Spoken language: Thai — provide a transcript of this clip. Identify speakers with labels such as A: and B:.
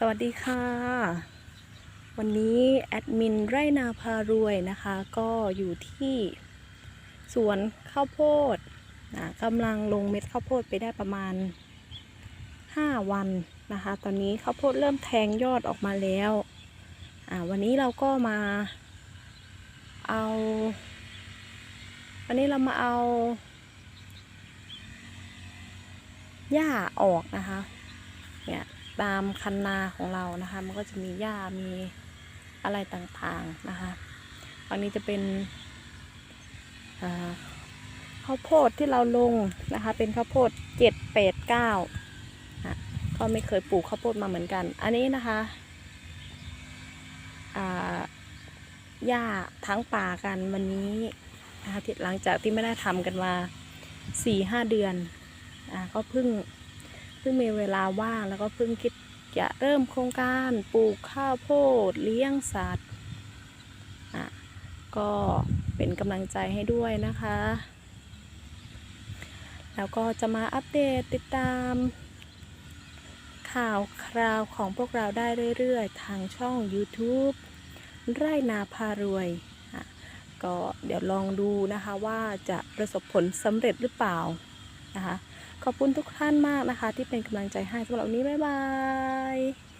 A: สวัสดีค่ะ วันนี้แอดมินไร่นาพารวยนะคะ ก็อยู่ที่สวนข้าวโพดนะกำลังลงเม็ดข้าวโพดไปได้ประมาณ 5 วันนะคะ ตอนนี้ข้าวโพดเริ่มแทงยอดออกมาแล้วอ่าวันนี้เราก็มา เอา วันนี้เรามาเอาหญ้าออกนะคะเนี่ย ตามคันนาของเรานะคะ มันก็จะมีหญ้ามีอะไรต่างๆนะคะอันนี้จะเป็นข้าวโพดที่เราลงนะคะ เป็นข้าวโพดเจ็ดแปดเก้าก็ไม่เคยปลูกข้าวโพดมาเหมือนกัน อันนี้นะคะหญ้าทั้งป่ากันวันนี้นะคะหลังจากที่ไม่ได้ทำกันมาสี่ห้าเดือนอก็เพิ่ง พิ่งมีเวลาว่างแล้วก็เพิ่งคิดจะเริ่มโครงการปลูกข้าวโพดเลี้ยงสัตว์อะก็เป็นกำลังใจให้ด้วยนะคะ แล้วก็จะมาอัปเดตติดตาม ข่าวคราวของพวกเราได้เรื่อยๆ ทางช่อง YouTube ไร่นาพารวยก็เดี๋ยวลองดูนะคะว่าจะประสบผลสำเร็จหรือเปล่า นะคะ ขอบคุณทุกท่านมากนะคะ ที่เป็นกำลังใจให้สำหรับวันนี้บ๊ายบาย